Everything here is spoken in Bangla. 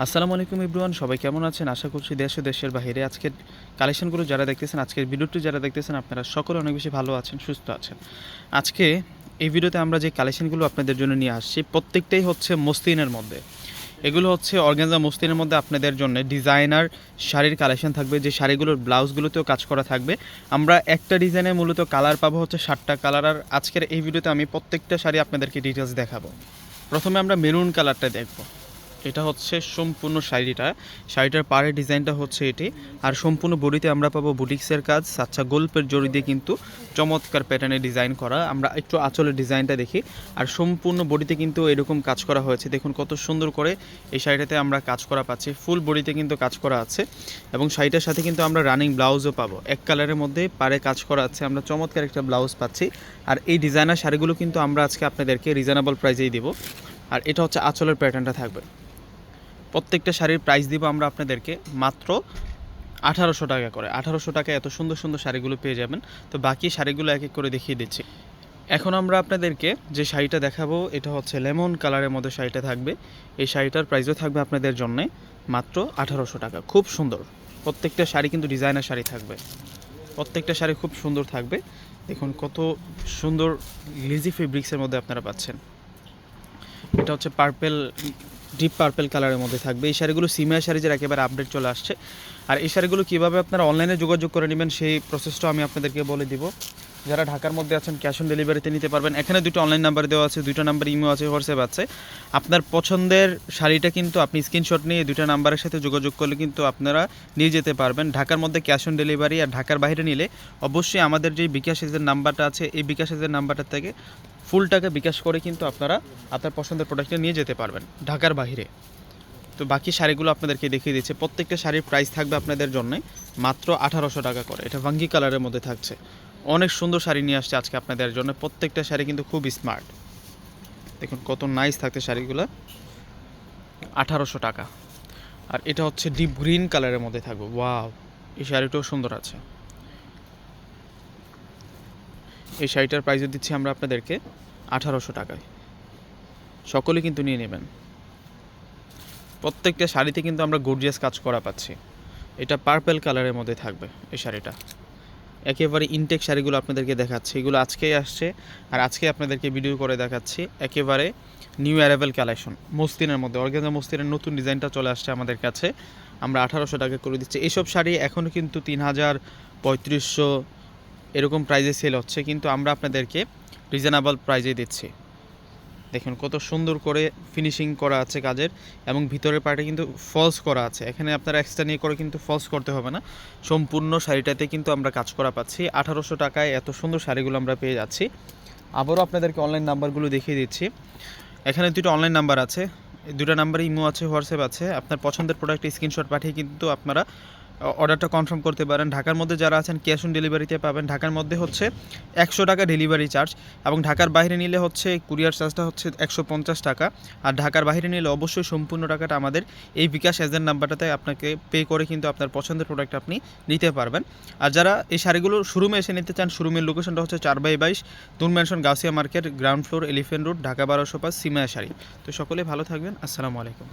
আসসালামু আলাইকুম ইব্রুয়ান সবাই কেমন আছেন? আশা করছি দেশ ও দেশের বাইরে। আজকের কালেকশনগুলো যারা দেখতেছেন, আজকের ভিডিওটি যারা দেখতেছেন, আপনারা সকলে অনেক বেশি ভালো আছেন, সুস্থ আছেন। আজকে এই ভিডিওতে আমরা যে কালেকশনগুলো আপনাদের জন্য নিয়ে আসছি, প্রত্যেকটাই হচ্ছে মস্তিনের মধ্যে। এগুলো হচ্ছে অর্গানজা মস্তিনের মধ্যে আপনাদের জন্য ডিজাইনার শাড়ির কালেকশন থাকবে, যে শাড়িগুলোর ব্লাউজগুলোতেও কাজ করা থাকবে। আমরা একটা ডিজাইনে মূলত কালার পাবো হচ্ছে ষাটটা কালার, আর আজকের এই ভিডিওতে আমি প্রত্যেকটা শাড়ি আপনাদেরকে ডিটেলস দেখাবো। প্রথমে আমরা মেরুন কালারটা দেখব। এটা হচ্ছে সম্পূর্ণ শাড়িটা। শাড়িটার পাড়ের ডিজাইনটা হচ্ছে এটি। আর সম্পূর্ণ বডিতে আমরা পাবো বুটিক্সের কাজ। আচ্ছা গল্পের জড়ি দিয়ে কিন্তু চমৎকার প্যাটার্নে ডিজাইন করা। আমরা একটু আঁচলের ডিজাইনটা দেখি। আর সম্পূর্ণ বডিতে কিন্তু এরকম কাজ করা হয়েছে। দেখুন কত সুন্দর করে এই শাড়িটাতে আমরা কাজ করা পাচ্ছি। ফুল বডিতে কিন্তু কাজ করা আছে। এবং শাড়িটার সাথে কিন্তু আমরা রানিং ব্লাউজও পাবো। এক কালারের মধ্যে পাড়ে কাজ করা আছে। আমরা চমৎকার একটা ব্লাউজ পাচ্ছি। আর এই ডিজাইনার শাড়িগুলো কিন্তু আমরা আজকে আপনাদেরকে রিজনেবল প্রাইসেই দিব। আর এটা হচ্ছে আঁচলের প্যাটার্নটা থাকবে। প্রত্যেকটা শাড়ির প্রাইস দিব আমরা আপনাদেরকে মাত্র আঠারোশো টাকা করে। আঠারোশো টাকায় এত সুন্দর সুন্দর শাড়িগুলো পেয়ে যাবেন। তো বাকি শাড়িগুলো এক এক করে দেখিয়ে দিচ্ছি। এখন আমরা আপনাদেরকে যে শাড়িটা দেখাবো, এটা হচ্ছে লেমন কালারের মধ্যে শাড়িটা থাকবে। এই শাড়িটার প্রাইসও থাকবে আপনাদের জন্যে মাত্র আঠারোশো টাকা। খুব সুন্দর। প্রত্যেকটা শাড়ি কিন্তু ডিজাইনার শাড়ি থাকবে। প্রত্যেকটা শাড়ি খুব সুন্দর থাকবে। দেখুন কত সুন্দর লিজি ফেব্রিক্সের মধ্যে আপনারা পাচ্ছেন। এটা হচ্ছে পার্পেল ডিপ পার্পেল কালারের মধ্যে থাকবে। এই শাড়িগুলো সিমিয়া শাড়ি যেটা একেবারে আপডেট চলে আসছে। আর এই শাড়িগুলো কীভাবে আপনারা অনলাইনে যোগাযোগ করে নেবেন, সেই প্রসেসটাও আমি আপনাদেরকে বলে দিব। যারা ঢাকার মধ্যে আছেন ক্যাশ অন ডেলিভারিতে নিতে পারবেন। এখানে দুটো অনলাইন নাম্বার দেওয়া আছে, দুটো নাম্বার ইমো আছে হোয়াটসঅ্যাপ আছে। আপনার পছন্দের শাড়িটা কিন্তু আপনি স্ক্রিনশট নিয়ে দুটো নাম্বারের সাথে যোগাযোগ করলে কিন্তু আপনারা নিয়ে যেতে পারবেন। ঢাকার মধ্যে ক্যাশ অন ডেলিভারি আর ঢাকার বাইরে নিলে অবশ্যই আমাদের যে বিকাশ এজের নাম্বারটা আছে, এই বিকাশ এজের নাম্বারটা থেকে ফুল টাকা বিকাশ করে কিন্তু আপনারা আপনার পছন্দের প্রোডাক্টটা নিয়ে যেতে পারবেন ঢাকার বাইরে। তো বাকি শাড়িগুলো আপনাদেরকে দেখিয়ে দিচ্ছে। প্রত্যেকটা শাড়ির প্রাইস থাকবে আপনাদের জন্য মাত্র আঠারোশো টাকা করে। এটা ভাঙ্গি কালারের মধ্যে থাকছে। অনেক সুন্দর শাড়ি নিয়ে আসছে আজকে আপনাদের জন্য। প্রত্যেকটা শাড়ি কিন্তু খুব স্মার্ট দেখুন কত নাইস থাকছে শাড়িগুলো। আঠারোশো টাকা। আর এটা হচ্ছে ডিপ গ্রিন কালারের মধ্যে থাকবে। ওয়াও এই শাড়িটাও সুন্দর আছে। এই শাড়িটার প্রাইসও দিচ্ছি আমরা আপনাদেরকে আঠারোশো টাকায়। সকলে কিন্তু নিয়ে নেবেন। প্রত্যেকটা শাড়িতে কিন্তু আমরা গর্জিয়াস কাজ করা পাচ্ছি। এটা পার্পেল কালারের মধ্যে থাকবে এই শাড়িটা। একেবারে ইনটেক শাড়িগুলো আপনাদেরকে দেখাচ্ছি। এগুলো আজকেই আসছে আর আজকে আপনাদেরকে ভিডিও করে দেখাচ্ছি একেবারে নিউ অ্যারাইভেল কালেকশন মস্তিনের মধ্যে অর্গানজা মস্তিনের নতুন ডিজাইনটা চলে আসছে আমাদের কাছে। আমরা আঠারোশো টাকা করে দিচ্ছি। এইসব শাড়ি এখনও কিন্তু তিন হাজার পঁয়ত্রিশশো এরকম প্রাইজে সেল হচ্ছে, কিন্তু আমরা আপনাদেরকে রিজনেবল প্রাইজে দিচ্ছি। দেখুন কত সুন্দর করে ফিনিশিং করা আছে কাজের, এবং ভিতরের পার্টে কিন্তু ফলস করা আছে। এখানে আপনারা এক্সট্রা নিয়ে করে কিন্তু ফলস করতে হবে না। সম্পূর্ণ শাড়িটাতে কিন্তু আমরা কাজ করা পাচ্ছি। আঠারোশো টাকায় এত সুন্দর শাড়িগুলো আমরা পেয়ে যাচ্ছি। আবারও আপনাদেরকে অনলাইন নাম্বারগুলো দেখিয়ে দিচ্ছি। এখানে দুটো অনলাইন নাম্বার আছে। দুটো নাম্বারে ইমো আছে, হোয়াটসঅ্যাপ আছে। আপনার পছন্দের প্রোডাক্ট স্ক্রিনশট পাঠিয়ে কিন্তু আপনারা অর্ডারটা কনফার্ম করতে পারেন। ঢাকার মধ্যে যারা আছেন, ক্যাশ অন ডেলিভারিতে পাবেন। ঢাকার মধ্যে হচ্ছে একশো টাকা ডেলিভারি চার্জ এবং ঢাকার বাইরে নিলে হচ্ছে কুরিয়ার চার্জটা হচ্ছে একশো পঞ্চাশ টাকা। আর ঢাকার বাইরে নিলে অবশ্যই সম্পূর্ণ টাকাটা আমাদের এই বিকাশ এজেন্ট নাম্বারটাতে আপনাকে পে করে কিন্তু আপনার পছন্দের প্রোডাক্ট আপনি নিতে পারবেন। আর যারা এই শাড়িগুলো শোরুমে এসে নিতে চান শোরুমের লোকেশনটা হচ্ছে চার বাই বাইশ তুন mansion Gausia market ground floor elephant road Dhaka বারোশো পাঁচ, সিমায়া শাড়ি। তো সকলে ভালো থাকবেন। আসসালামু আলাইকুম।